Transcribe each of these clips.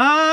Ah!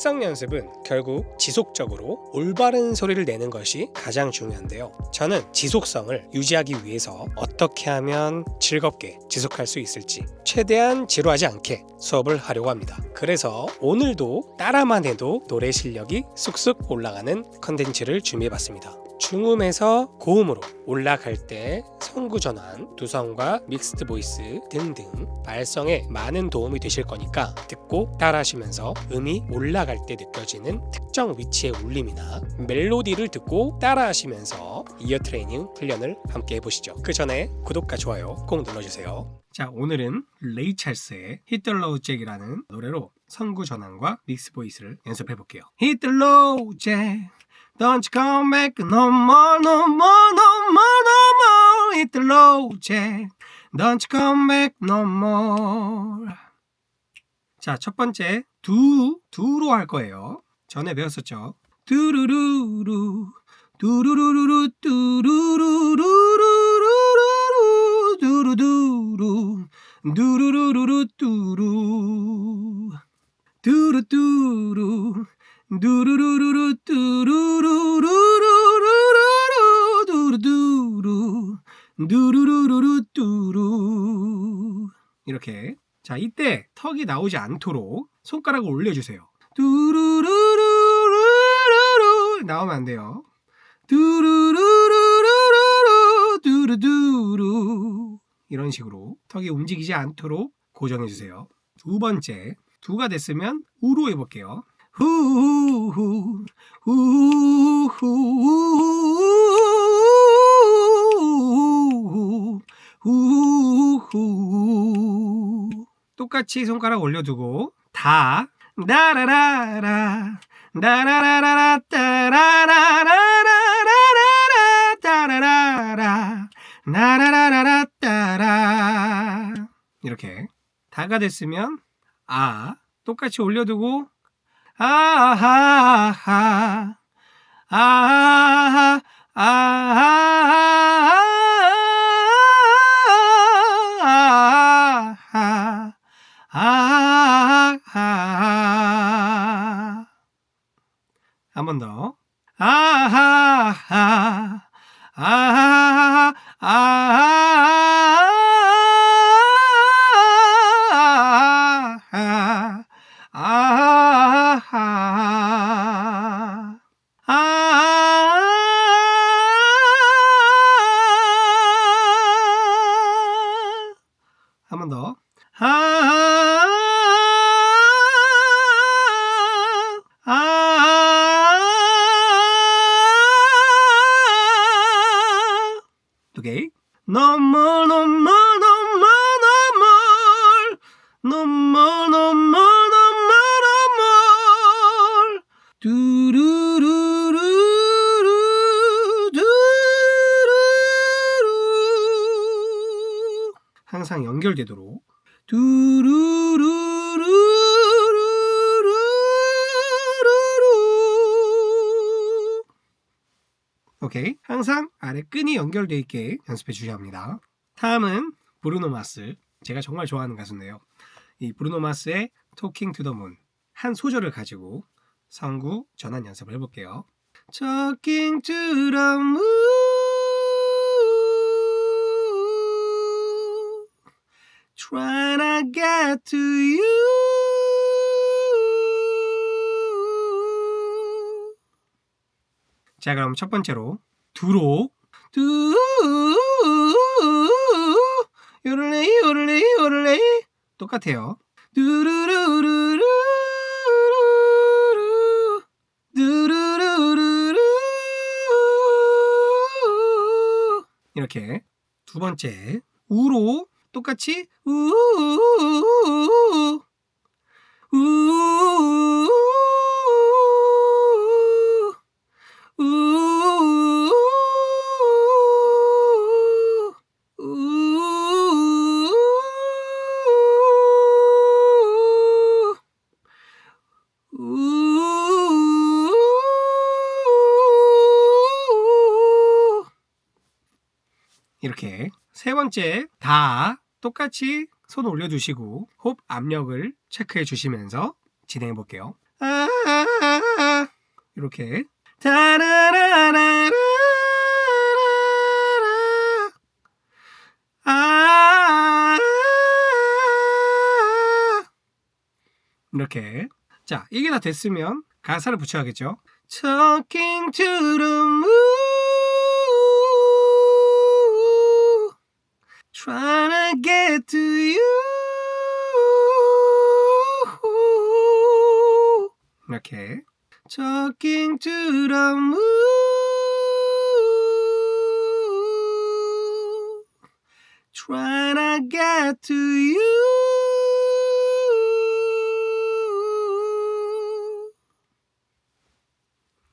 발성 연습은 결국 지속적으로 올바른 소리를 내는 것이 가장 중요한데요. 저는 지속성을 유지하기 위해서 어떻게 하면 즐겁게 지속할 수 있을지 최대한 지루하지 않게 수업을 하려고 합니다. 그래서 오늘도 따라만 해도 노래 실력이 쑥쑥 올라가는 컨텐츠를 준비해봤습니다. 중음에서 고음으로 올라갈 때 성구 전환, 두성과 믹스드 보이스 등등 발성에 많은 도움이 되실 거니까 듣고 따라하시면서 음이 올라갈 때 느껴지는 특정 위치의 울림이나 멜로디를 듣고 따라하시면서 이어 트레이닝 훈련을 함께 해보시죠. 그 전에 구독과 좋아요 꼭 눌러주세요. 자 오늘은 레이 찰스의 Low Jack이라는 노래로 성구 전환과 믹스 보이스를 연습해 볼게요. Low Jack Don't you come back no more, no more, no more, no more. Hit the low jack. Don't you come back no more. 자, 첫 번째 두, 두로 할 거예요. 전에 배웠었죠. 두루루루, 두루루루루, 두루루루루루루루루, 두루두루, 두루루루루, 두루, 두루두루. 두루루루루 이렇게. 자 이때 턱이 나오지 않도록 손가락을 올려주세요. 두루루루루루루 나오면 안 돼요. 두루루루루루루 두루두루. 이런 식으로 턱이 움직이지 않도록 고정해 주세요. 두 번째 두가 됐으면 우로 해볼게요. 후후 후 후 똑같이 손가락 올려두고 다 나라라라 나라라라라 따라라라라라라라 따라라라 나라라라라 따라 이렇게 다가 됐으면 아 똑같이 올려두고 아하하 아하하 아하하 번 더. 아하하 아하하 아하하 No more, no more, no more, no more. 두루루루루, 두루루. 항상 연결되도록. 두루루루루루루루. 오케이. 항상 아래 끈이 연결되어 있게 연습해 주셔야 합니다. 다음은 브루노 마스. 제가 정말 좋아하는 가수인데요. 이 브루노 마스의 Talking to the Moon 한 소절을 가지고 성구 전환 연습을 해볼게요. Talking to the moon Trying to get to you 자 그럼 첫 번째로 두로. 두 요를레이 요를레이 요를레이. 똑같아요. 두루루루루 두루루루루 이렇게 두 번째 우로. 똑같이 우우우우우 우우우우 이렇게 세 번째 다 똑같이 손 올려두시고 호흡 압력을 체크해 주시면서 진행해 볼게요. 아, 이렇게. 다라라라라 아. 이렇게. 자 이게 다 됐으면 가사를 붙여야겠죠. Talking to the moon Trying to get to you 이렇게 Talking to the moon Trying to get to you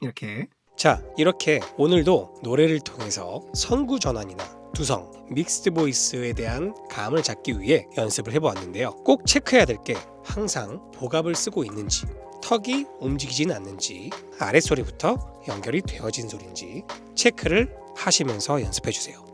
이렇게 자 이렇게 오늘도 노래를 통해서 선구 전환이나 두성, 믹스드 보이스에 대한 감을 잡기 위해 연습을 해보았는데요. 꼭 체크해야 될 게 항상 복압을 쓰고 있는지, 턱이 움직이진 않는지, 아랫소리부터 연결이 되어진 소리인지 체크를 하시면서 연습해 주세요.